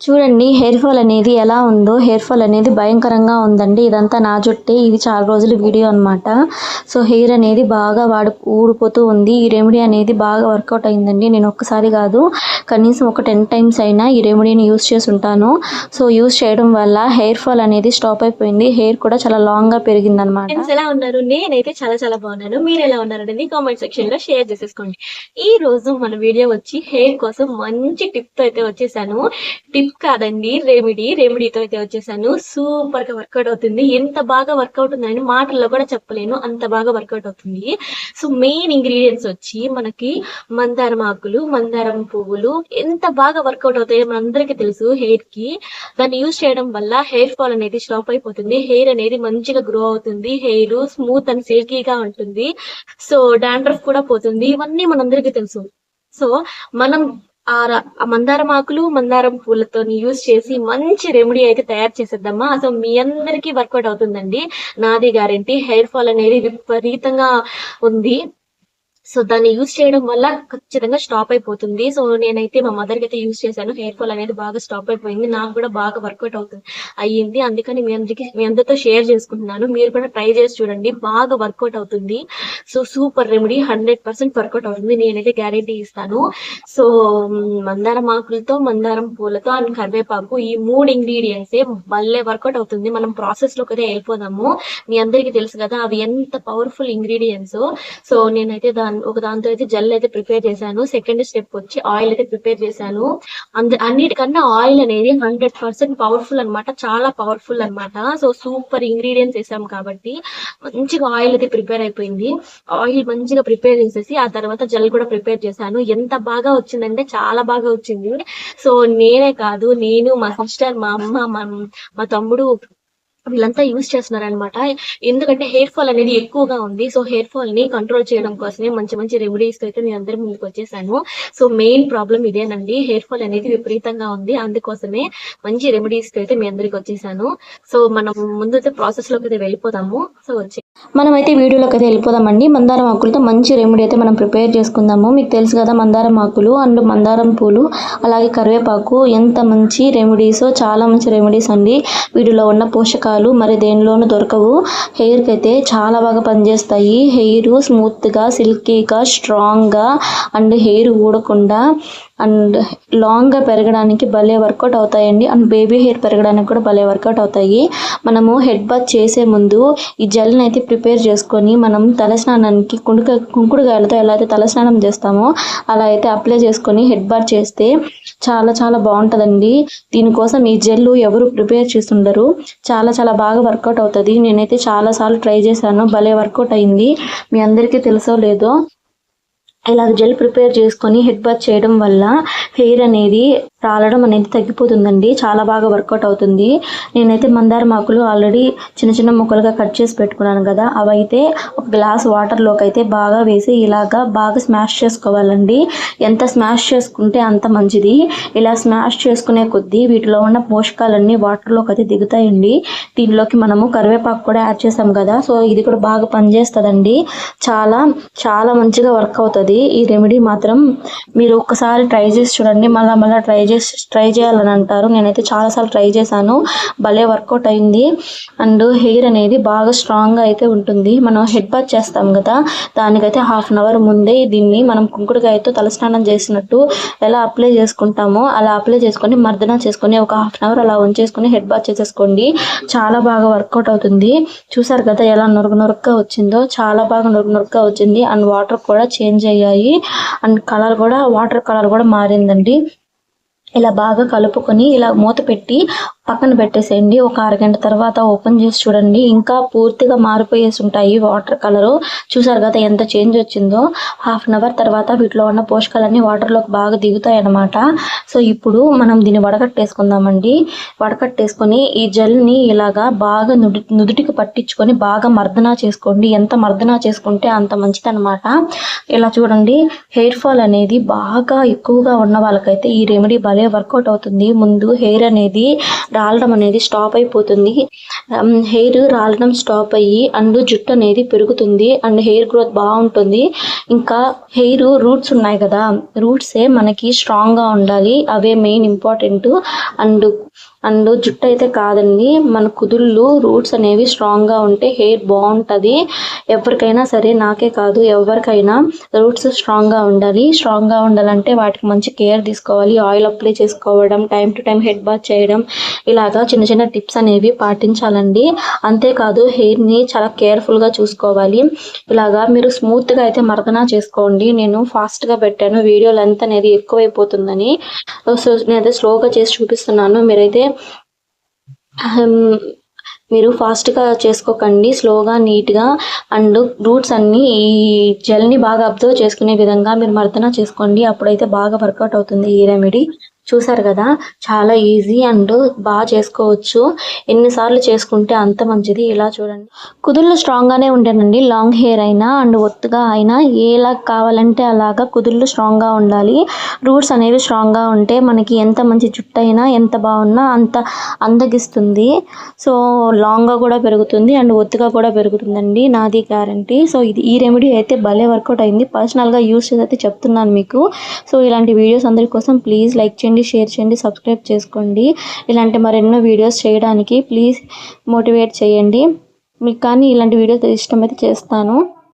చూడండి hair fall అనేది ఎలా ఉందో హెయిర్ ఫాల్ అనేది భయంకరంగా ఉందండి. ఇదంతా నా జుట్టే ఇది చాలా రోజుల వీడియో అన్నమాట. సో హెయిర్ అనేది బాగా వాడు ఊడిపోతూ ఉంది. ఈ రెమెడీ అనేది బాగా వర్కౌట్ అయిందండి. నేను ఒక్కసారి కాదు కనీసం ఒక టెన్ టైమ్స్ అయినా ఈ రెమెడీని యూస్ చేసి ఉంటాను సో యూస్ చేయడం వల్ల హెయిర్ ఫాల్ అనేది స్టాప్ అయిపోయింది. హెయిర్ కూడా చాలా లాంగ్గా పెరిగింది అనమాట ఎలా ఉన్నారు? నేనైతే చాలా చాలా బాగున్నాను. మీరు ఎలా ఉన్నారు అనేది కామెంట్ సెక్షన్లో షేర్ చేసేసుకోండి. ఈ రోజు మన వీడియో వచ్చి హెయిర్ కోసం మంచి టిప్తో అయితే వచ్చేసాను. టిప్ కాదండి. రెమెడీ. రెమెడీతో అయితే వచ్చేసాను. సూపర్గా వర్కౌట్ అవుతుంది. ఎంత బాగా వర్కౌట్ ఉందని మాటల్లో కూడా చెప్పలేను. అంత బాగా వర్కౌట్ అవుతుంది. సో మెయిన్ ఇంగ్రీడియంట్స్ వచ్చి మనకి మందారం ఆకులు మందారం పువ్వులు ఎంత బాగా వర్కౌట్ అవుతాయో మనందరికీ తెలుసు. హెయిర్కి. దాన్ని యూజ్ చేయడం వల్ల హెయిర్ ఫాల్ అనేది స్టాప్ అయిపోతుంది. హెయిర్ అనేది మంచిగా గ్రో అవుతుంది. హెయిర్ స్మూత్ అండ్ సిల్కీగా ఉంటుంది. సో డాండ్రఫ్ కూడా పోతుంది. ఇవన్నీ మనందరికీ తెలుసు. సో మనం ఆ ఆ మందారం ఆకులు మందారం పూలతో యూజ్ చేసి మంచి రెమెడీ అయితే తయారు చేసేద్దామా సో మీ అందరికీ వర్కౌట్ అవుతుందండి. నాది గ్యారంటీ. హెయిర్ ఫాల్ అనేది విపరీతంగా ఉంది. సో దాన్ని యూజ్ చేయడం వల్ల ఖచ్చితంగా స్టాప్ అయిపోతుంది. సో నేనైతే మా మదర్కి అయితే యూజ్ చేశాను. హెయిర్ ఫాల్ అనేది బాగా స్టాప్ అయిపోయింది. నాకు కూడా బాగా వర్కౌట్ అవుతుంది అయ్యింది. అందుకని మీ అందరికి మీ అందరితో షేర్ చేసుకుంటున్నాను. మీరు కూడా ట్రై చేసి చూడండి. బాగా వర్కౌట్ అవుతుంది. So super remedy hundred percent work out అవుతుంది. నేనైతే గ్యారెంటీ ఇస్తాను. సో మందారం ఆకులతో మందారం పూలతో అండ్ కరివేపాకు ఈ మూడు ఇంగ్రీడియంట్స్ భలే వర్కౌట్ అవుతుంది. మనం ప్రాసెస్లో కదా వెళ్ళిపోదాము. మీ అందరికీ తెలుసు కదా అవి ఎంత పవర్ఫుల్ ఇంగ్రీడియంట్స్ సో నేనైతే ఒక దాంతో అయితే జెల్ అయితే ప్రిపేర్ చేశాను. సెకండ్ స్టెప్ వచ్చి ఆయిల్ అయితే ప్రిపేర్ చేశాను. అంద అన్నిటికన్నా ఆయిల్ అనేది హండ్రెడ్ పర్సెంట్ పవర్ఫుల్ అన్నమాట. చాలా పవర్ఫుల్ అన్నమాట. సో సూపర్ ఇంగ్రీడియంట్స్ వేసాం కాబట్టి మంచిగా ఆయిల్ అయితే ప్రిపేర్ అయిపోయింది. ఆయిల్ మంచిగా ప్రిపేర్ చేసేసి ఆ తర్వాత జెల్ కూడా ప్రిపేర్ చేశాను. ఎంత బాగా వచ్చిందంటే చాలా బాగా వచ్చింది. సో నేనే కాదు నేను మా సిస్టర్ మా అమ్మ మా మా తమ్ముడు వీళ్ళంతా యూజ్ చేస్తున్నారు అనమాట ఎందుకంటే హెయిర్ ఫాల్ అనేది ఎక్కువగా ఉంది. సో హెయిర్ ఫాల్ని కంట్రోల్ చేయడం కోసమే మంచి మంచి రెమెడీస్ అయితే నేను అందరి ముందుకు వచ్చేసాను. సో మెయిన్ ప్రాబ్లం ఇదేనండి. హెయిర్ ఫాల్ అనేది విపరీతంగా ఉంది. అందుకోసమే మంచి రెమెడీస్ అయితే మీ అందరికి వచ్చేసాను. సో మనం ముందు ప్రాసెస్లోకి అయితే వెళ్ళిపోదాము. సో వచ్చే మనమైతే వీడియోలోకి అయితే వెళ్ళిపోదామండి. మందారం ఆకులతో మంచి రెమెడీ అయితే మనం ప్రిపేర్ చేసుకుందాము. మీకు తెలుసు కదా మందారం ఆకులు అండ్ మందారం పూలు అలాగే కరివేపాకు ఎంత మంచి రెమెడీసో చాలా మంచి రెమెడీస్ అండి. వీటిలో ఉన్న పోషకాలు మరి దేనిలోనూ దొరకవు. హెయిర్కి అయితే చాలా బాగా పనిచేస్తాయి. హెయిర్ స్మూత్గా సిల్కీగా స్ట్రాంగ్గా అండ్ హెయిర్ ఊడకుండా అండ్ లాంగ్గా పెరగడానికి భలే వర్కౌట్ అవుతాయండి. అండ్ బేబీ హెయిర్ పెరగడానికి కూడా భలే వర్కౌట్ అవుతాయి. మనము హెడ్ బాత్ చేసే ముందు ఈ జెల్ని అయితే ప్రిపేర్ చేసుకొని మనం తలస్నానానికి కుంకుడు కుంకుడుగాయలతో ఎలా అయితే తలస్నానం చేస్తామో అలా అయితే అప్లై చేసుకొని హెడ్ బాత్ చేస్తే చాలా చాలా బాగుంటుందండి. దీనికోసం ఈ జెల్ ఎవరు ప్రిపేర్ చేస్తుండరు. చాలా చాలా బాగా వర్కౌట్ అవుతుంది. నేనైతే చాలా సార్లు ట్రై చేశాను. భలే వర్కౌట్ అయింది. మీ అందరికీ తెలుసో లేదో ఇలా జెల్ ప్రిపేర్ చేసుకొని హెడ్ బాత్ చేయడం వల్ల హెయిర్ అనేది రాలడం అనేది తగ్గిపోతుందండి. చాలా బాగా వర్కౌట్ అవుతుంది. నేనైతే మందారం ఆకులు ఆల్రెడీ చిన్న చిన్న ముక్కలుగా కట్ చేసి పెట్టుకున్నాను కదా అవైతే ఒక గ్లాస్ వాటర్లోకి అయితే బాగా వేసి ఇలాగా బాగా స్మాష్ చేసుకోవాలండి. ఎంత స్మాష్ చేసుకుంటే అంత మంచిది. ఇలా స్మాష్ చేసుకునే కొద్దీ వీటిలో ఉన్న పోషకాలన్నీ వాటర్లోకి అయితే దిగుతాయండి. దీనిలోకి మనము కరివేపాకు కూడా యాడ్ చేసాం కదా సో ఇది కూడా బాగా పనిచేస్తుందండి. చాలా చాలా మంచిగా వర్క్ అవుతుంది ఈ రెమెడీ మాత్రం మీరు ఒక్కసారి ట్రై చేసి చూడండి. మళ్ళీ మళ్ళీ ట్రై చేసి ట్రై చేయాలని అంటారు. నేనైతే చాలాసార్లు ట్రై చేశాను. భలే వర్కౌట్ అయింది. అండ్ హెయిర్ అనేది బాగా స్ట్రాంగ్గా అయితే ఉంటుంది. మనం హెడ్ బాత్ చేస్తాం కదా. దానికైతే హాఫ్ అన్ అవర్ ముందే దీన్ని మనం కుంకుడుకాయతో తలస్నానం చేసినట్టు ఎలా అప్లై చేసుకుంటామో అలా అప్లై చేసుకొని మర్దన చేసుకొని ఒక హాఫ్ అన్ అవర్ అలా ఉంచేసుకొని హెడ్ బాత్ చేసేసుకోండి. చాలా బాగా వర్కౌట్ అవుతుంది. చూసారు కదా ఎలా నురుగు నురుగ్గా వచ్చిందో? చాలా బాగా నురుగు నురుగ్గా వచ్చింది. అండ్ వాటర్ కూడా చేంజ్ అయ్యాయి. అండ్ కలర్ కూడా వాటర్ కలర్ కూడా మారిందండి. ఇలా బాగా కలుపుకొని ఇలా మూత పెట్టి పక్కన పెట్టేసేయండి. ఒక అరగంట తర్వాత ఓపెన్ చేసి చూడండి. ఇంకా పూర్తిగా మారిపోయేసి ఉంటాయి వాటర్ కలరు. చూసారు కదా ఎంత చేంజ్ వచ్చిందో. హాఫ్ అన్ అవర్ తర్వాత వీటిలో ఉన్న పోషకాలన్నీ వాటర్లోకి బాగా దిగుతాయి అన్నమాట సో ఇప్పుడు మనం దీన్ని వడకట్టేసుకుందామండి. వడకట్టేసుకొని ఈ జెల్ని ఇలాగా బాగా నుడి నుదుటికి పట్టించుకొని బాగా మర్దనా చేసుకోండి. ఎంత మర్దనా చేసుకుంటే అంత మంచిదన్నమాట. ఇలా చూడండి. హెయిర్ ఫాల్ అనేది బాగా ఎక్కువగా ఉన్న వాళ్ళకైతే ఈ రెమెడీ భలే వర్కౌట్ అవుతుంది. ముందు హెయిర్ అనేది రాలడం అనేది స్టాప్ అయిపోతుంది. హెయిర్ రాలడం స్టాప్ అయ్యి అండ్ జుట్టు అనేది పెరుగుతుంది అండ్ హెయిర్ గ్రోత్ బాగుంటుంది. ఇంకా హెయిర్ రూట్స్ ఉన్నాయి కదా రూట్సే మనకి స్ట్రాంగ్గా ఉండాలి. అవే మెయిన్ ఇంపార్టెంట్ అండ్ అండ్ జుట్టు అయితే కాదండి మన కుదుళ్ళు రూట్స్ అనేవి స్ట్రాంగ్గా ఉంటే హెయిర్ బాగుంటుంది. ఎవరికైనా సరే నాకే కాదు ఎవరికైనా రూట్స్ స్ట్రాంగ్గా ఉండాలి. స్ట్రాంగ్గా ఉండాలంటే వాటికి మంచి కేర్ తీసుకోవాలి. ఆయిల్ అప్లై చేసుకోవడం time to time head bath చేయడం ఇలాగా చిన్న చిన్న టిప్స్ అనేవి పాటించాలండి. అంతేకాదు హెయిర్ని చాలా కేర్ఫుల్గా చూసుకోవాలి. ఇలాగా మీరు స్మూత్గా అయితే మరదనా చేసుకోండి. నేను ఫాస్ట్గా పెట్టాను. వీడియో లెంత్ అనేది ఎక్కువైపోతుందని. సో నేనైతే స్లోగా చేసి చూపిస్తున్నాను. మీరైతే మీరు ఫాస్ట్గా చేసుకోకండి. స్లోగా నీట్గా అండ్ రూట్స్ అన్నీ ఈ జెల్ని బాగా అబ్జర్వ్ చేసుకునే విధంగా మీరు మర్దన చేసుకోండి. అప్పుడైతే బాగా వర్కౌట్ అవుతుంది ఈ రెమెడీ. చూసారు కదా? చాలా ఈజీ అండ్ బాగా చేసుకోవచ్చు. ఎన్నిసార్లు చేసుకుంటే అంత మంచిది. ఇలా చూడండి. కుదుళ్ళు స్ట్రాంగ్గానే ఉంటానండి లాంగ్ హెయిర్ అయినా అండ్ ఒత్తుగా అయినా ఎలా కావాలంటే అలాగా కుదుళ్ళు స్ట్రాంగ్గా ఉండాలి. రూట్స్ అనేవి స్ట్రాంగ్గా ఉంటే మనకి ఎంత మంచి జుట్టు అయినా ఎంత బాగున్నా అంత అందగిస్తుంది. సో లాంగ్గా కూడా పెరుగుతుంది అండ్ ఒత్తుగా కూడా పెరుగుతుందండి. నాది గ్యారంటీ సో ఇది ఈ రెమెడీ అయితే భలే వర్కౌట్ అయింది. పర్సనల్గా యూస్ చేసి అయితే చెప్తున్నాను మీకు. సో ఇలాంటి వీడియోస్ అందరి కోసం ప్లీజ్ లైక్ చేయండి షేర్ చేయండి సబ్స్క్రైబ్ చేసుకోండి. ఇలాంటి మరెన్నో వీడియోస్ చేయడానికి ప్లీజ్ మోటివేట్ చేయండి. మీకు కానీ ఇలాంటి వీడియోస్ ఇష్టమైతే చేస్తాను.